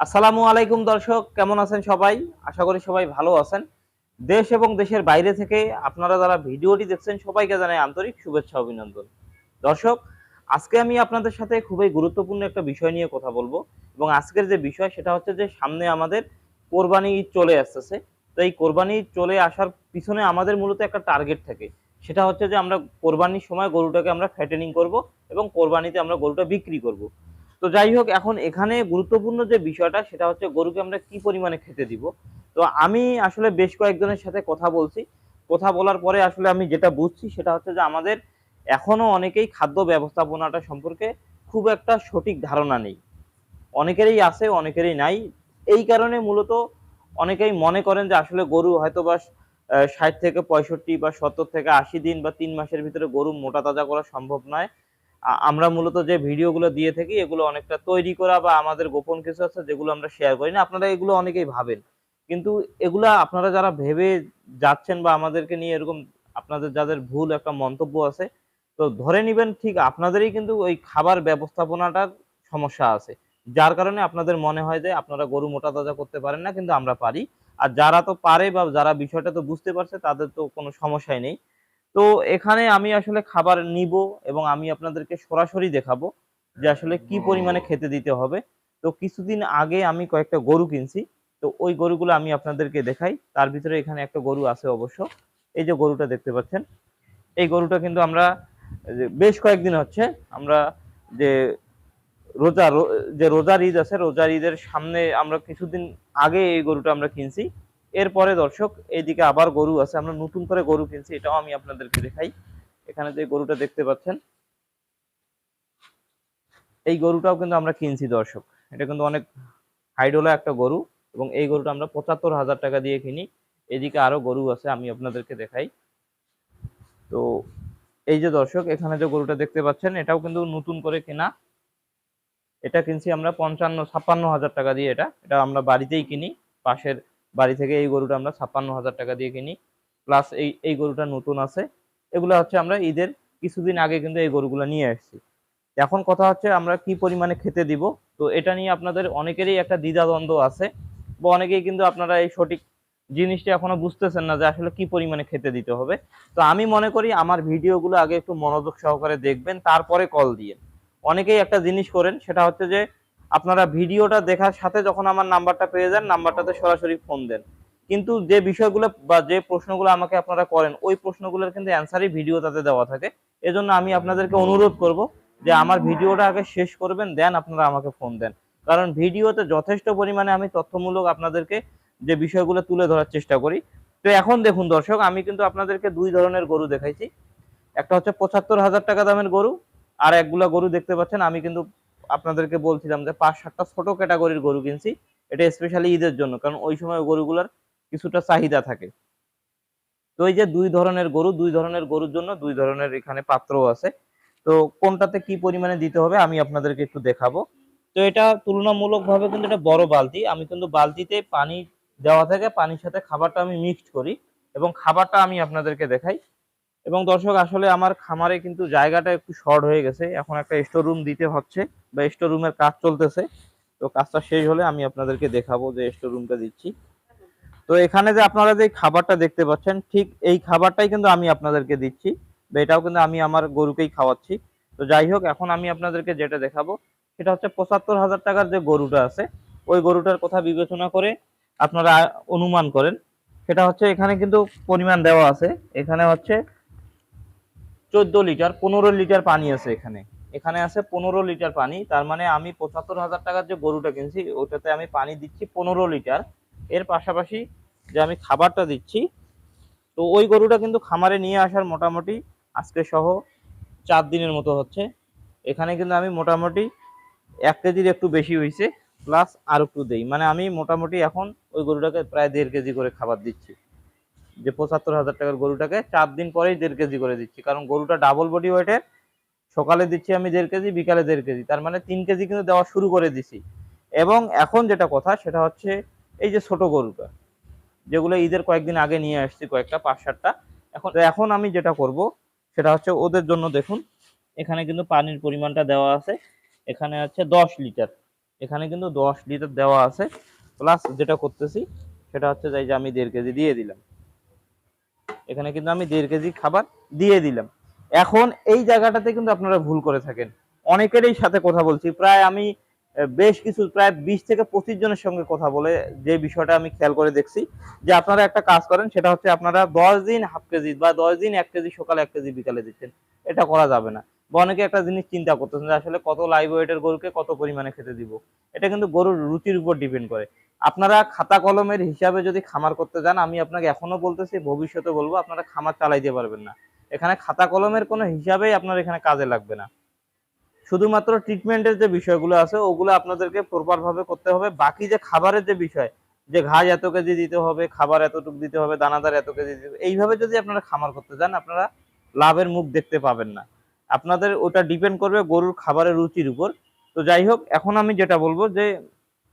আসসালামু আলাইকুম দর্শক, কেমন আছেন সবাই? আশা করি সবাই ভালো আছেন। দেশ এবং দেশের বাইরে থেকে আপনারা যারা ভিডিওটি দেখছেন, সবাইকে জানাই আন্তরিক শুভেচ্ছা, অভিনন্দন। দর্শক, আজকে আমি আপনাদের সাথে খুবই গুরুত্বপূর্ণ একটা বিষয় নিয়ে কথা বলব এবং আজকের যে বিষয় সেটা হচ্ছে যে সামনে আমাদের কোরবানি ঈদ চলে আসতেছে। তো এই কোরবানি চলে আসার পিছনে আমাদের মূলত একটা টার্গেট থাকে। সেটা হচ্ছে যে আমরা কোরবানির সময় গরুটাকে আমরা ফ্যাটেনিং করব এবং কোরবানিতে আমরা গরুটা বিক্রি করব। তো যাই হোক, এখন এখানে গুরুত্বপূর্ণ যে বিষয়টা, সেটা হচ্ছে গরুকে আমরা কি পরিমাণে খেতে দিব। তো আমি আসলে বেশ কয়েকজনের সাথে কথা বলছি। কথা বলার পরে আসলে আমি যেটা বুঝছি, সেটা হচ্ছে যে আমাদের এখনও অনেকেই খাদ্য ব্যবস্থাপনাটা সম্পর্কে খুব একটা সঠিক ধারণা নেই। অনেকেরই আছে, অনেকেরই নাই। এই কারণে মূলত অনেকেই মনে করেন যে আসলে গরু হয়তো বা ষাট থেকে পঁয়ষট্টি বা সত্তর থেকে আশি দিন বা তিন মাসের ভিতরে গরু মোটা তাজা করা সম্ভব নয়। আমরা মূলত যে ভিডিওগুলো দিয়ে থাকি, এগুলো অনেকটা তৈরি করা বা আমাদের গোপন কিছু আছে, যেগুলো আমরা শেয়ার করি না। আপনারা এগুলো অনেকেই ভাবেন। কিন্তু এগুলা আপনারা যারা ভেবে যাচ্ছেন বা আমাদেরকে নিয়ে এরকম আপনাদের যাদের ভুল একটা মন্তব্য আছে, তো ধরে নিবেন ঠিক আপনাদেরই কিন্তু ওই খাবার ব্যবস্থাপনাটার সমস্যা আছে। যার কারণে আপনাদের মনে হয় যে আপনারা গরু মোটা তাজা করতে পারেন না, কিন্তু আমরা পারি। আর যারা তো পারে বা যারা বিষয়টা তো বুঝতে পারছে, তাদের তো কোনো সমস্যাই নেই। তো এখানে আমি আসলে খাবার নিব এবং আমি আপনাদেরকে সরাসরি দেখাবো যে আসলে কি পরিমাণে খেতে দিতে হবে। তো কিছুদিন আগে আমি কয়েকটা গরু কিনছি। তো ওই গরুগুলো আমি আপনাদেরকে দেখাই। তার ভিতরে এখানে একটা গরু আছে অবশ্য। এই যে গরুটা দেখতে পাচ্ছেন। এই গরুটা কিন্তু আমরা বেশ কয়েকদিন হচ্ছে আমরা যে রোজা যে রোজার ঈদ আছে, রোজার ঈদের সামনে আমরা কিছুদিন আগে এই গরুটা আমরা কিনছি। এরপরে দর্শক, এইদিকে আবার গরু আছে, আমরা নতুন করে গরু কিনছি, এটাও আমি আপনাদেরকে দেখাই। এখানে যে গরুটা দেখতে পাচ্ছেন, এই গরুটাও কিন্তু আমরা কিনছি দর্শক। এটা কিন্তু অনেক হাইডোলা একটা গরু এবং এই গরুটা আমরা পঁচাত্তর হাজার টাকা দিয়ে কিনি। এদিকে আরও গরু আছে, আমি আপনাদেরকে দেখাই। তো এই যে দর্শক, এখানে যে গরুটা দেখতে পাচ্ছেন, এটাও কিন্তু নতুন করে কেনা। এটা কিনছি আমরা পঞ্চান্ন, ছাপ্পান্ন হাজার টাকা দিয়ে এটা। এটা আমরা বাড়িতেই কিনি, পাশের বাড়ি থেকে এই গরুটা আমরা ছাপ্পান্ন হাজার টাকা দিয়ে কিনি প্লাস এই এই গরুটা নতুন আছে। এগুলো হচ্ছে আমরা ঈদের কিছুদিন আগে কিন্তু এই গরুগুলো নিয়ে আসছি। এখন কথা হচ্ছে আমরা কি পরিমাণে খেতে দিব, তো এটা নিয়ে আপনাদের অনেকেরই একটা দ্বিধাদ্বন্দ্ব আছে, বা অনেকেই কিন্তু আপনারা এই সঠিক জিনিসটা এখনও বুঝতেছেন না যে আসলে কি পরিমাণে খেতে দিতে হবে। তো আমি মনে করি আমার ভিডিওগুলো আগে একটু মনোযোগ সহকারে দেখবেন, তারপরে কল দিয়ে। অনেকেই একটা জিনিস করেন, সেটা হচ্ছে যে আপনারা ভিডিওটা দেখার সাথে যখন আমার নাম্বারটা পেয়ে যান, নাম্বারটাতে সরাসরি ফোন দেন। কিন্তু যে বিষয়গুলো বা যে প্রশ্নগুলো আমাকে আপনারা করেন, ওই প্রশ্নগুলোর কিন্তু অ্যান্সারই ভিডিওটাতে দেওয়া থাকে। এজন্য আমি আপনাদেরকে অনুরোধ করব যে আমার ভিডিওটা আগে শেষ করবেন দেন আপনারা আমাকে ফোন দেন। কারণ ভিডিওতে যথেষ্ট পরিমাণে আমি তথ্যমূলক আপনাদেরকে যে বিষয়গুলো তুলে ধরার চেষ্টা করি। তো এখন দেখুন দর্শক, আমি কিন্তু আপনাদেরকে দুই ধরনের গরু দেখাইছি। একটা হচ্ছে পঁচাত্তর হাজার টাকা দামের গরু, আর একগুলা গরু দেখতে পাচ্ছেন, আমি কিন্তু আপনাদেরকে বলছিলাম যে পাঁচ সাতটা ছোট ক্যাটাগরির গরু কিনছি। এটা স্পেশালি ঈদের জন্য, কারণ ওই সময় গরুগুলার কিছুটা চাহিদা থাকে। তো এই যে দুই ধরনের গরু, দুই ধরনের গরুর জন্য দুই ধরনের এখানে পাত্র আছে। তো কোনটাতে কি পরিমাণে দিতে হবে আমি আপনাদেরকে একটু দেখাবো। তো এটা তুলনামূলকভাবে কিন্তু এটা বড় বালতি। আমি কিন্তু বালতিতে পানি দেওয়া থাকে, পানির সাথে খাবারটা আমি মিক্সড করি এবং খাবারটা আমি আপনাদেরকে দেখাই। এবং দর্শক, আসলে আমার খামারে কিন্তু জায়গাটা একটু শর্ট হয়ে গেছে। এখন একটা স্টোর রুম দিতে হচ্ছে বা স্টোর রুমের কাজ চলতেছে। তো কাজটা শেষ হলে আমি আপনাদেরকে দেখাবো যে স্টোর রুমটা দিচ্ছি। তো এখানে যে আপনারা যে খাবারটা দেখতে পাচ্ছেন, ঠিক এই খাবারটাই কিন্তু আমি আপনাদেরকে দিচ্ছি। বা এটাও কিন্তু আমি আমার গরুকেই খাওয়াচ্ছি। তো যাই হোক, এখন আমি আপনাদেরকে যেটা দেখাবো, সেটা হচ্ছে পঁচাত্তর হাজার টাকার যে গরুটা আছে, ওই গরুটার কথা বিবেচনা করে আপনারা অনুমান করেন। সেটা হচ্ছে এখানে কিন্তু পরিমাণ দেওয়া আছে। এখানে হচ্ছে চোদ্দ লিটার, পনেরো লিটার পানি আছে এখানে। এখানে আছে পনেরো লিটার পানি, তার মানে আমি পঁচাত্তর হাজার টাকার যে গরুটা কিনছি, ওটাতে আমি পানি দিচ্ছি পনেরো লিটার। এর পাশাপাশি যে আমি খাবারটা দিচ্ছি, তো ওই গরুটা কিন্তু খামারে নিয়ে আসার মোটামুটি আজকে সহ চার দিনের মতো হচ্ছে। এখানে কিন্তু আমি মোটামুটি এক কেজির একটু বেশি হয়েছে প্লাস আর একটু দেই। মানে আমি মোটামুটি এখন ওই গরুটাকে প্রায় দেড় কেজি করে খাবার দিচ্ছি। যে পঁচাত্তর হাজার টাকার গরুটাকে চার দিন পরেই দেড় কেজি করে দিচ্ছি। কারণ গরুটা ডাবল বডি ওয়েটের সকালে দিচ্ছি আমি দেড় কেজি, বিকালে দেড় কেজি। তার মানে তিন কেজি কিন্তু দেওয়া শুরু করে দিছি। এবং এখন যেটা কথা, সেটা হচ্ছে এই যে ছোট গরুটা, যেগুলো ঈদের কয়েকদিন আগে নিয়ে আসছি, কয়েকটা, পাঁচ, সাতটা। এখন এখন আমি যেটা করব, সেটা হচ্ছে ওদের জন্য দেখুন, এখানে কিন্তু পানির পরিমাণটা দেওয়া আছে। এখানে আছে দশ লিটার। এখানে কিন্তু দশ লিটার দেওয়া আছে। প্লাস যেটা করতেছি, সেটা হচ্ছে যে এই যে আমি দেড় কেজি দিয়ে দিলাম। এখানে কিন্তু আমি দেড় কেজি খাবার দিয়ে দিলাম। এখন এই জায়গাটাতে কিন্তু আপনারা ভুল করে থাকেন। অনেকেরই সাথে কথা বলছি। প্রায় আমি বেশ কিছু, প্রায় বিশ থেকে পঁচিশ জনের সঙ্গে কথা বলে যে বিষয়টা আমি খেয়াল করে দেখছি যে আপনারা একটা কাজ করেন, সেটা হচ্ছে আপনারা দশ দিন হাফ কেজি বা দশ দিন এক কেজি, সকালে এক কেজি, বিকালে দিচ্ছেন। এটা করা যাবে না। বা অনেকে একটা জিনিস চিন্তা করতেছেন যে আসলে কত লাইভ ওয়েটের গরুকে কত পরিমাণে খেতে দিব? এটা কিন্তু গরুর রুচির উপর ডিপেন্ড করে। আপনারা খাতা কলমের হিসাবে যদি খামার করতে যান, আমি আপনাকে এখনও বলতেছি, ভবিষ্যতে বলব, আপনারা খামার চালাইতে পারবেন না। এখানে খাতা কলমের কোনো হিসাবেই আপনার এখানে কাজে লাগবে না। শুধুমাত্র ট্রিটমেন্টের যে বিষয়গুলো আছে, ওগুলো আপনাদেরকে প্রপার ভাবে করতে হবে। বাকি যে খাবারের যে বিষয়, যে ঘাস এত কেজি দিতে হবে, খাবার এতটুকু দিতে হবে, দানাদার এত কেজি দিতে হবে, এইভাবে যদি আপনারা খামার করতে যান, আপনারা লাভের মুখ দেখতে পাবেন না। আপনাদের ওটা ডিপেন্ড করবে গরুর খাবারের রুচির উপর। তো যাই হোক এখন আমি যেটা বলব যে,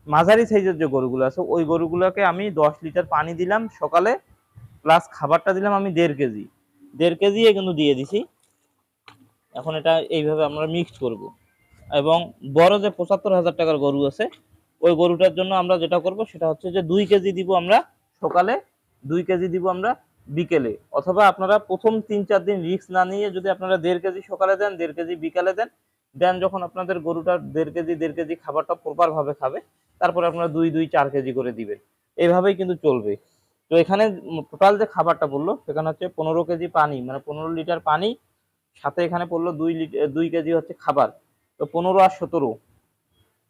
মাঝারি সাইজের যে গরুগুলো আছে, ওই গরুগুলোকে আমি দশ লিটার পানি দিলাম সকালে প্লাস খাবারটা দিলাম আমি দেড় কেজি। দেড় কেজি কিন্তু দিয়ে দিছি। এখন এটা এইভাবে আমরা মিক্সড করব। এবং বড় যে পঁচাত্তর হাজার টাকার গরু আছে, ওই গরুটার জন্য আমরা যেটা করব, সেটা হচ্ছে যে দুই কেজি দিব আমরা সকালে, দুই কেজি দিব আমরা বিকেলে। অথবা আপনারা প্রথম তিন চার দিন রিস্ক না নিয়ে যদি আপনারা দেড় কেজি সকালে দেন, দেড় কেজি বিকালে দেন দেন যখন আপনাদের গরুটা দেড় কেজি দেড় কেজি খাবারটা প্রপার ভাবে খাবে, তারপরে আপনারা দুই দুই, চার কেজি করে দিবেন। এইভাবেই কিন্তু চলবে। তো এখানে টোটাল যে খাবারটা বলল, সেখানে হচ্ছে পনেরো কেজি পানি মানে পনেরো লিটার পানি, সাথে এখানে পড়ল দুই লিটার দুই কেজি হচ্ছে খাবার। তো পনেরো আর সতেরো।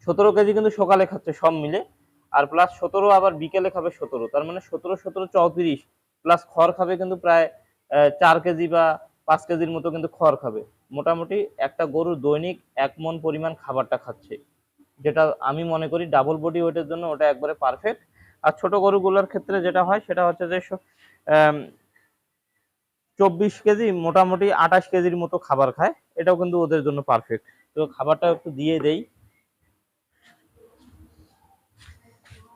সতেরো কেজি কিন্তু সকালে খাচ্ছে সব মিলে, আর প্লাস সতেরো আবার বিকেলে খাবে সতেরো। তার মানে সতেরো সতেরো, চৌত্রিশ প্লাস খড় খাবে কিন্তু প্রায় চার কেজি বা পাঁচ কেজির মতো কিন্তু খড় খাবে। মোটামুটি একটা গরু দৈনিক এক মন পরিমাণ খাবারটা খাচ্ছে। যেটা আমি মনে করি ডাবল বডি ওয়েটের জন্য ওটা একবারে পারফেক্ট আর ছোট গরুগুলোর ক্ষেত্রে যেটা হয়, সেটা হচ্ছে যে চব্বিশ কেজি মোটামুটি আঠাশ কেজির মতো খাবার খায়। এটাও কিন্তু ওদের জন্য পারফেক্ট তো খাবারটা একটু দিয়ে দেই।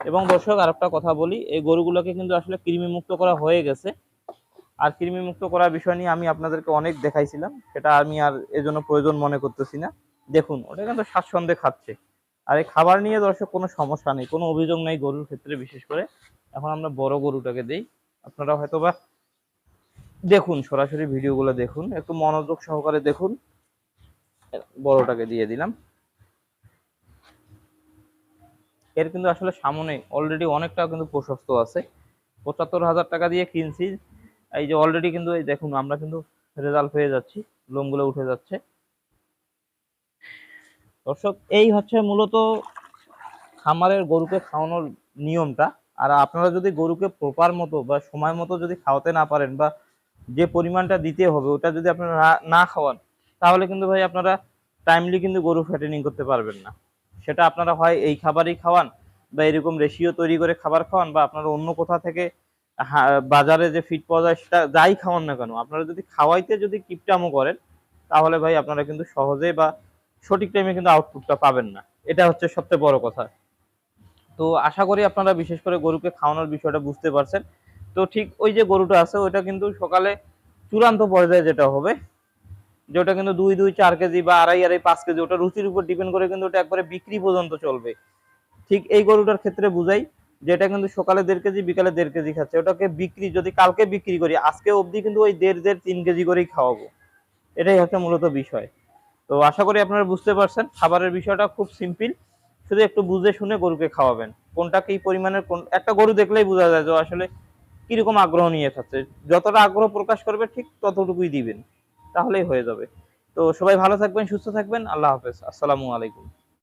এবং দর্শক আর একটা কথা বলি, এই গরুগুলোকে কিন্তু আসলে কৃমি মুক্ত করা হয়ে গেছে। আর কৃমি মুক্ত করার বিষয় নিয়ে আমি আপনাদেরকে অনেক দেখাইছিলাম, সেটা আমি আর এজন্য প্রয়োজন মনে করতেছি না। দেখুন, ওটা কিন্তু স্বাচ্ছন্দ্যে খাচ্ছে। আর এই খাবার নিয়ে দর্শক কোনো সমস্যা নেই, কোনো অভিযোগ নেই গরুর ক্ষেত্রে বিশেষ করে। এখন আমরা বড় গরুটাকে দেই, আপনারা হয়তো বা দেখুন, সরাসরি ভিডিওগুলো দেখুন, একটু মনোযোগ সহকারে দেখুন। বড়টাকে দিয়ে দিলাম। এর কিন্তু আসলে সামনে অলরেডি অনেকটা কিন্তু প্রশস্ত আছে। পঁচাত্তর হাজার টাকা দিয়ে কিনছি। এই যে অলরেডি কিন্তু এই দেখুন, আমরা কিন্তু রেজাল্ট পেয়ে যাচ্ছি। লোমগুলো উঠে যাচ্ছে। দর্শক, এই হচ্ছে মূলত খামারের গরুকে খাওয়ানোর নিয়মটা। আর আপনারা যদি গরুকে প্রপার মতো বা সময় মতো যদি খাওয়াতে না পারেন বা যে পরিমাণটা দিতে হবে ওটা যদি আপনারা না- খাওয়ান, তাহলে কিন্তু ভাই আপনারা টাইমলি কিন্তু গরু ফ্যাটেনিং করতে পারবেন না। সেটা আপনারা হয় এই খাবারই খাওয়ান বা এরকম রেশিও তৈরি করে খাবার খাওয়ান বা আপনারা অন্য কোথা থেকে বাজারে যে ফিট পাওয়া যায় সেটা যাই খাওয়ান না কেন। আপনারা যদি খাওয়াইতে যদি কিপটামো করেন, তাহলে ভাই আপনারা কিন্তু সহজে বা সঠিক টাইমে কিন্তু আউটপুটটা পাবেন না। এটা হচ্ছে সবচেয়ে বড় কথা। তো আশা করি আপনারা বিশেষ করে গরুকে খাওয়ানোর বিষয়টা বুঝতে পারছেন। তো ঠিক ওই যে গরুটা আছে, ওইটা কিন্তু সকালে চূড়ান্ত পর্যায়ে যেটা হবে যে ওটা কিন্তু দুই দুই, চার কেজি বা আড়াই আড়াই, পাঁচ কেজি, ওটা রুচির উপর ডিপেন্ড করে কিন্তু ওটা একবারে বিক্রি পর্যন্ত চলবে। ঠিক এই গরুটার ক্ষেত্রে বুঝাই, যেটা কিন্তু সকালে দেড় কেজি, বিকালে দেড় কেজি খাচ্ছে, ওটাকে বিক্রি, যদি কালকে বিক্রি করি, আজকে অবধি কিন্তু ওই দেড় দেড়, তিন কেজি করেই খাওয়াবো। এটাই হচ্ছে মূলত বিষয়। তো আশা করি আপনারা বুঝতে পারছেন, খাবারের বিষয়টা খুব সিম্পল শুধু একটু বুঝে শুনে গরুকে খাওয়াবেন। কোনটা কি পরিমাণের, কোন, একটা গরু দেখলেই বোঝা যায় যে আসলে কীরকম আগ্রহ নিয়ে খাচ্ছে। যতটা আগ্রহ প্রকাশ করবে ঠিক ততটুকুই দিবেন। তাহলেই হয়ে যাবে। তো সবাই ভালো থাকবেন সুস্থ থাকবেন। আল্লাহ হাফেজ। আসসালামু আলাইকুম।